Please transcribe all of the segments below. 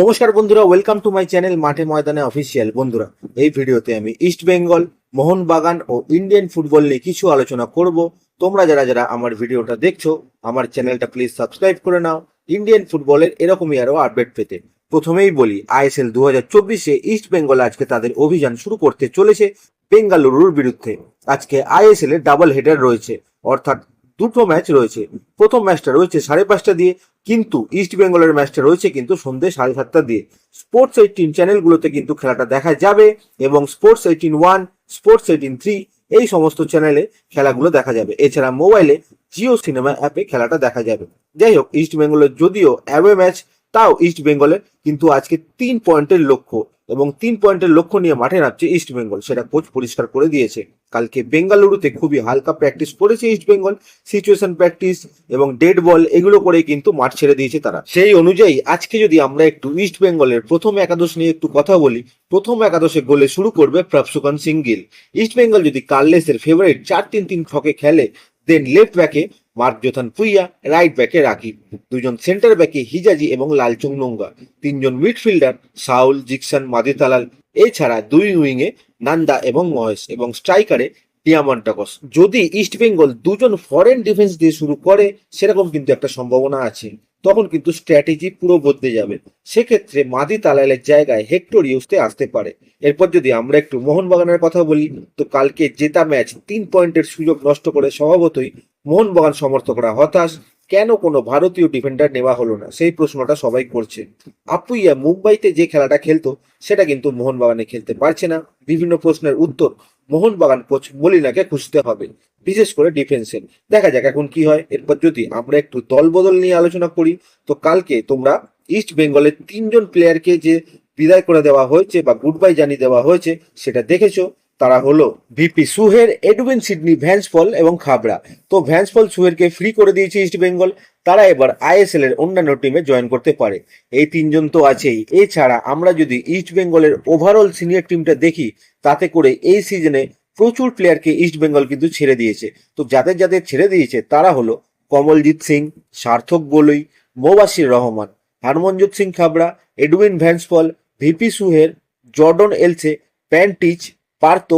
নমস্কার বন্ধুরা welcome to my channel মাঠে ময়দানে অফিসিয়াল বন্ধুরা, এই ভিডিওতে আমি ইস্ট বেঙ্গল মোহনবাগান ও ইন্ডিয়ান ফুটবল নিয়ে কিছু আলোচনা করব। তোমরা যারা যারা আমার ভিডিওটা দেখছ, আমার চ্যানেলটা প্লিজ সাবস্ক্রাইব করে নাও। ইন্ডিয়ান ফুটবলের এরকমই আরও আপডেট পেতে। প্রথমেই বলি আইএসএল দু হাজার চব্বিশে ইস্ট বেঙ্গল আজকে তাদের অভিযান শুরু করতে চলেছে বেঙ্গালুরুর বিরুদ্ধে। আজকে আইএসএল এর ডাবল হেডার রয়েছে। অর্থাৎ দুটো ম্যাচ রয়েছে। প্রথম ম্যাচটা রয়েছে সাড়ে পাঁচটা দিয়ে, কিন্তু ইস্ট বেঙ্গলের ম্যাচটা রয়েছে কিন্তু সন্ধ্যে সাড়ে সাতটা দিয়ে। স্পোর্টস এইটিন চ্যানেলগুলোতে কিন্তু খেলাটা দেখা যাবে এবং Sports eighteen one Sports eighteen three এই সমস্ত চ্যানেলে খেলাগুলো দেখা যাবে। এছাড়া মোবাইলে জিও সিনেমা অ্যাপে খেলাটা দেখা যাবে। যাই হোক ইস্ট বেঙ্গলের যদিও অ্যাওয়ে ম্যাচ তাও ইস্ট বেঙ্গলের কিন্তু আজকে তিন পয়েন্টের লক্ষ্য এবং তিন পয়েন্টের লক্ষ্য নিয়ে মাঠে নামছে ইস্ট বেঙ্গল সেটা কোচ পরিষ্কার করে দিয়েছে। কালকে বেঙ্গালুরুতে খুবই হালকা প্র্যাকটিস করেছে ইস্ট বেঙ্গল সিচুয়েশন প্র্যাকটিস এবং ডেড বল এগুলো করে কিন্তু মাঠ ছেড়ে দিয়েছে তারা। সেই অনুযায়ী আজকে যদি আমরা একটু ইস্ট বেঙ্গলের প্রথম একাদশ নিয়ে একটু কথা বলি, প্রথম একাদশে গোলে শুরু করবে প্রাপসুকান সিং গিল ইস্ট বেঙ্গল যদি কার্লেসের ফেভারিট চার তিন তিন ছকে খেলে দেন লেফট ব্যাকে মার্ক জোথান পুইয়া রাইট ব্যাকে রাকিব, দুজন সেন্টার ব্যাকে হিজাজি এবং লালচুং নোঙ্গা, তিনজন মিডফিল্ডার সাউল, জিকসন মাদিতালাল এছাড়া দুই উইংয়ে নান্দা এবং মহেশ এবং স্ট্রাইকারে টিয়ামন্টাকস যদি ইস্ট বেঙ্গল দুজন ফরেন ডিফেন্স দিয়ে শুরু করে, সেরকম কিন্তু একটা সম্ভাবনা আছে। তখন কিন্তু স্ট্র্যাটেজি পুরো বদলে যাবে। সেক্ষেত্রে মাদি তালালের জায়গায় হেক্টর ইউসতে আসতে পারে। এরপর যদি আমরা একটু মোহনবাগানের কথা বলি, তো কালকে জেতা ম্যাচ তিন পয়েন্টের সুযোগ নষ্ট করে স্বভাবতই মোহনবাগান সমর্থকরা হতাশ। কেন কোনো ভারতীয় ডিফেন্ডার নেওয়া হলো না? সেই প্রশ্নটা সবাই করছে। আপুইয়া মুম্বাইতে যে খেলাটা খেলতো, সেটা কিন্তু মোহনবাগানে খেলতে পারছে না। বিভিন্ন প্রশ্নের উত্তর মোহনবাগান কোচ মলিনাকে খুঁজতে হবে, বিশেষ করে ডিফেন্সে দেখা যাক এখন কি হয়। এরপর যদি আমরা একটু দল বদল নিয়ে আলোচনা করি, তো কালকে তোমরা ইস্ট বেঙ্গলের তিনজন প্লেয়ারকে যে বিদায় করে দেওয়া হয়েছে বা গুড বাই জানিয়ে দেওয়া হয়েছে, সেটা দেখেছ। তারা হলো ভিপি সুহের, এডুইন সিডনি ভ্যান্সফল এবং খাবড়া তো ভ্যান্সফল সুহেরকে ফ্রি করে দিয়েছে ইস্ট বেঙ্গল তারা এবার আইএসএল এর অন্যান্য টিমে জয়েন করতে পারে। এই তিনজন তো আছেই। এছাড়া আমরা যদি ইস্ট বেঙ্গলের ওভারঅল সিনিয়র টিমটা দেখি, তাতে করে এই সিজনে প্রচুর প্লেয়ারকে ইস্ট বেঙ্গল কিন্তু ছেড়ে দিয়েছে। তো যাদের যাদের ছেড়ে দিয়েছে, তারা হলো Kamaljit Singh, Sarthak Golui Mobashir Rahman, Harmanjit Singh Khabra Edwin Vanspaul VP Suhair, Jordan Elsey, Pantic Partha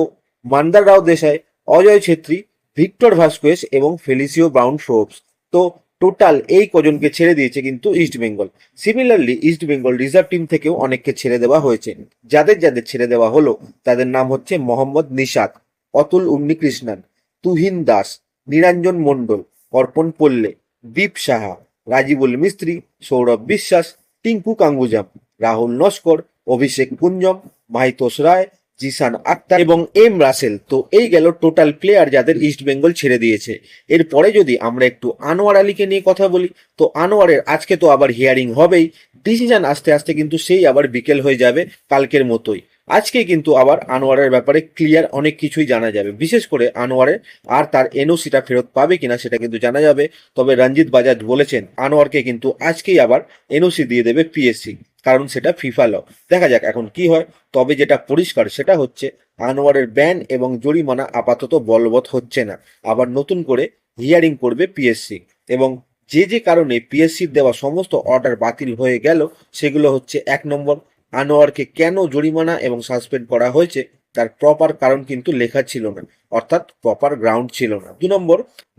Mandar Rao Desai, Ajay Chhetri, Victor Vasquez এবং ফেলিসিও ব্রাউন ফ্রোপস তো টোটাল এই কজনকে ছেড়ে দিয়েছে কিন্তু East Bengal. Similarly East Bengal reserve team থেকেও অনেককে ছেড়ে দেওয়া হয়েছে। যাদের যাদের ছেড়ে দেওয়া হলো, তাদের নাম হচ্ছে মোহাম্মদ নিশাদ অতুল উন্নিকৃষ্ণান, তুহিন দাস, নিরঞ্জন মণ্ডল, অর্পণ পল্লে, দীপ সাহা, রাজীবুল মিস্ত্রি, সৌরভ বিশ্বাস, টিঙ্কু কাঙ্গুজাম, রাহুল নস্কর, অভিষেক কুঞ্জম, মাহিতোষ রায় জিসান আক্তার এবং এম রাসেল। তো এই গেল টোটাল প্লেয়ার যাদের ইস্ট বেঙ্গল ছেড়ে দিয়েছে। এরপরে যদি আমরা একটু আনোয়ার আলীকে নিয়ে কথা বলি, তো আনোয়ারের আজকে তো আবার হিয়ারিং হবেই। ডিসিশন আস্তে আস্তে কিন্তু সেই আবার বিকেল হয়ে যাবে কালকের মতোই। আজকে কিন্তু আবার আনোয়ারের ব্যাপারে ক্লিয়ার অনেক কিছুই জানা যাবে। বিশেষ করে আনোয়ারের আর তার এনওসিটা ফেরত পাবে কিনা সেটা কিন্তু জানা যাবে। তবে রঞ্জিত বাজাজ বলেছেন, আনোয়ারকে কিন্তু আজকেই আবার এনওসি দিয়ে দেবে পিএসসি কারণ সেটা ফিফা ল দেখা যাক এখন কি হয়। তবে যেটা পরিষ্কার সেটা হচ্ছে, আনোয়ারের ব্যান এবং জরিমানা আপাতত বলবৎ হচ্ছে না। আবার নতুন করে হিয়ারিং করবে পিএসসি এবং যে যে কারণে পিএসসির দেওয়া সমস্ত অর্ডার বাতিল হয়ে গেল, সেগুলো হচ্ছে এক নম্বর, আনোয়ারকে কেন জরিমানা এবং সাসপেন্ড করা হয়েছে, তার প্রপার কারণ কিন্তু লেখা ছিল না। অর্থাৎ প্রপার গ্রাউন্ড ছিল না। দু নম্বর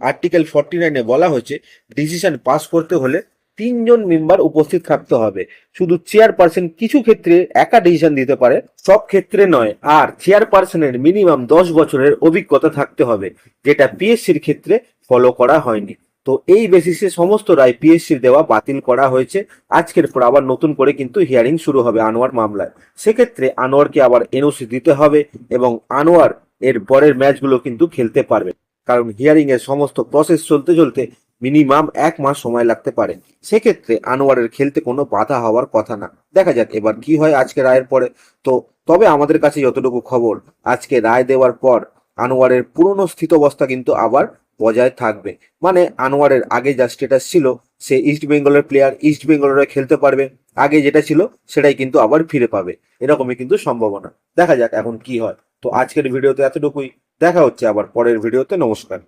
আর্টিকেল ফর্টি নাইনে বলা হয়েছে ডিসিশন পাস করতে হলে তিনজন মেম্বার উপস্থিত থাকতে হবে। শুধু চেয়ারপারসন কিছু ক্ষেত্রে একা ডিসিশন দিতে পারে, সব ক্ষেত্রে নয়, আর চেয়ারপারসনের মিনিমাম দশ বছরের অভিজ্ঞতা থাকতে হবে, যেটা পিএসসির ক্ষেত্রে ফলো করা হয়নি। তো এই বেসিসে সমস্ত রায় পিএসসির দেওয়া বাতিল করা হয়েছে। আজকের পর আবার নতুন করে কিন্তু হিয়ারিং শুরু হবে আনোয়ার মামলায়। সেক্ষেত্রে আনোয়ারকে আবার এনওসি দিতে হবে এবং আনোয়ার এর পরের ম্যাচগুলো কিন্তু খেলতে পারবে। কারণ হিয়ারিং এর সমস্ত প্রসেস চলতে চলতে মিনিমাম এক মাস সময় লাগতে পারে। সেক্ষেত্রে আনোয়ারের খেলতে কোনো বাধা হওয়ার কথা না। দেখা যাক এবার কি হয় আজকে রায়ের পরে। তো তবে আমাদের কাছে যতটুকু খবর, আজকে রায় দেওয়ার পর আনোয়ারের পুরনো স্থিতাবস্থা কিন্তু আবার বজায় থাকবে। মানে আনোয়ারের আগে যা স্ট্যাটাস ছিল, সে ইস্ট বেঙ্গলের প্লেয়ার ইস্ট বেঙ্গলের খেলতে পারবে। আগে যেটা ছিল, সেটাই কিন্তু আবার ফিরে পাবে। এরকমই কিন্তু সম্ভাবনা। দেখা যাক এখন কি হয়। তো আজকের ভিডিওতে এতটুকুই। দেখা হচ্ছে আবার পরের ভিডিওতে। নমস্কার।